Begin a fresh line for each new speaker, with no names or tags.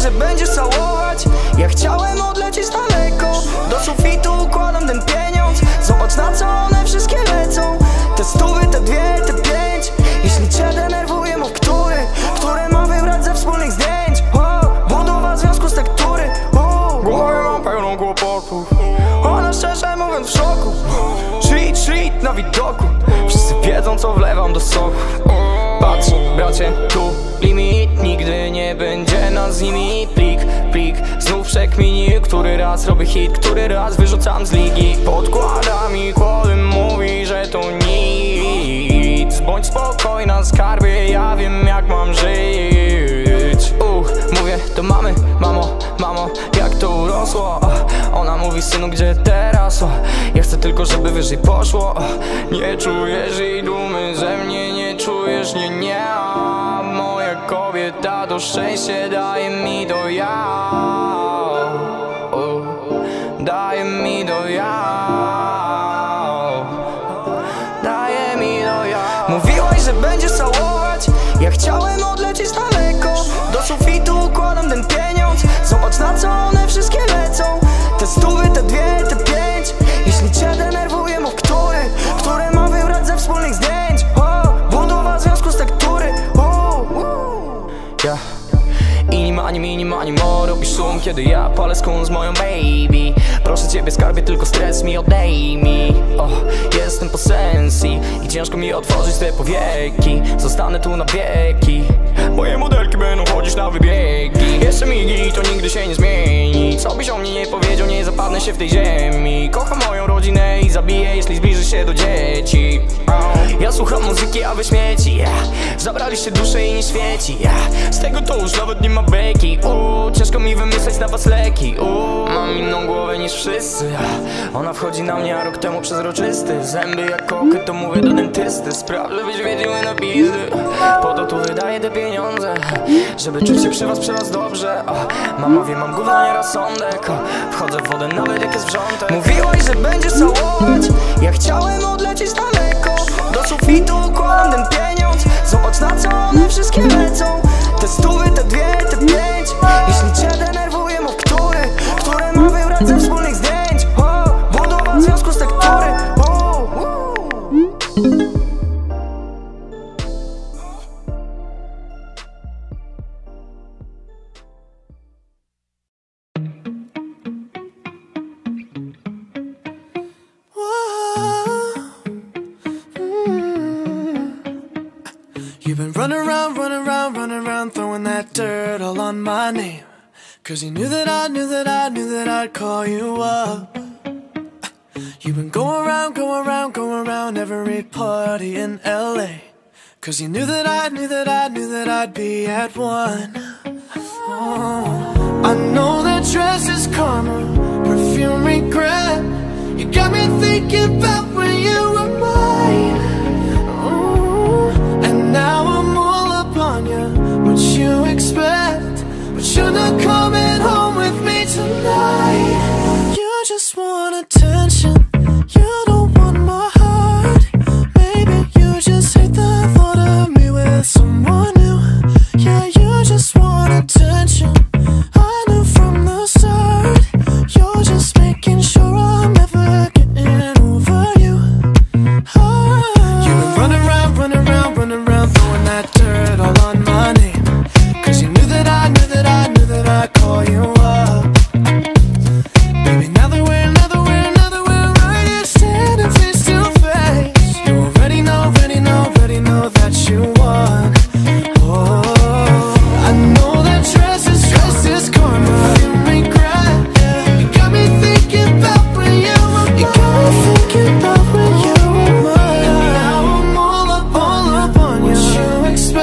że będziesz całować. Ja chciałem odlecieć daleko. Do sufitu układam ten pieniądz. Zobacz na co one wszystkie lecą. Te stówy, te dwie, te pięć. Jeśli cię denerwuje, mów który? Które ma wybrać ze wspólnych zdjęć? O, Budowa związku z tektury. O, Głowie mam pełną kłopotów. Ona szczerze mówiąc w szoku. Shit, shit na widoku. Wszyscy wiedzą co wlewam do soku Patrz, bracie, tu limit. Nigdy nie będzie nas z nimi Plik, plik, znów przekmini Który raz robię hit, który raz wyrzucam z ligi. Podkłada mi kłody, mówi, że to nic. Bądź spokojna, skarbie, ja wiem jak mam żyć. Uch, mówię do mamy, mamo, mamo, jak to urosło. Ona mówi, synu, gdzie teraz? Ja chcę tylko, żeby wyżej poszło. Nie czujesz jej dumy ze mnie, nie czujesz, nie, nie Moja kobieta to szczęście daje mi do ja O, Daje mi do ja Daje mi do ja Mówiłaś, że będziesz całować. Ja chciałem odlecieć daleko. Do sufitu układam ten pieniądz. Zobacz na Kiedy ja palę skun z moją baby. Proszę ciebie skarbie, tylko stres mi odejmij. O, jestem po sensji I ciężko mi otworzyć te powieki. Zostanę tu na wieki. Moje modelki będą chodzić na wybiegi Jeszcze migi, to nigdy się nie zmieni. Co byś o mnie nie powiedział, nie zapadnę się w tej ziemi. Kocham moją rodzinę i zabiję, jeśli zbliży się do dzieci. Ja słucham muzyki, a wy śmieci. Zabraliście duszę i nie świeci. Z tego to już nawet nie ma beki. Ciężko mi wymyśleć na was leki. Mam inną głowę niż wszyscy. Ona wchodzi na mnie, a rok temu przezroczysty. Zęby jak koky, to mówię do dentysty. Spraw, żebyś wiedział na pizdy Po to tu wydaję te pieniądze Żeby czuć się przy was, przy was dobrze. O, Mama wie, mam gówno, nie rozsądek. Wchodzę w wodę nawet jak jest wrzątek. Mówiłaś, że będziesz całować. Ja chciałem odlecieć daleko. Do sufitu układam ten pieniądz. Zobacz na co
been running around, running around, running around, throwing that dirt all on my name. Cause you knew that I knew that I knew that I'd call you up. You've been going around, going around, going around every party in LA. Cause you knew that I knew that I knew that I'd be at one. Oh, I know that dress is karma, perfume regret. You got me thinking just wanna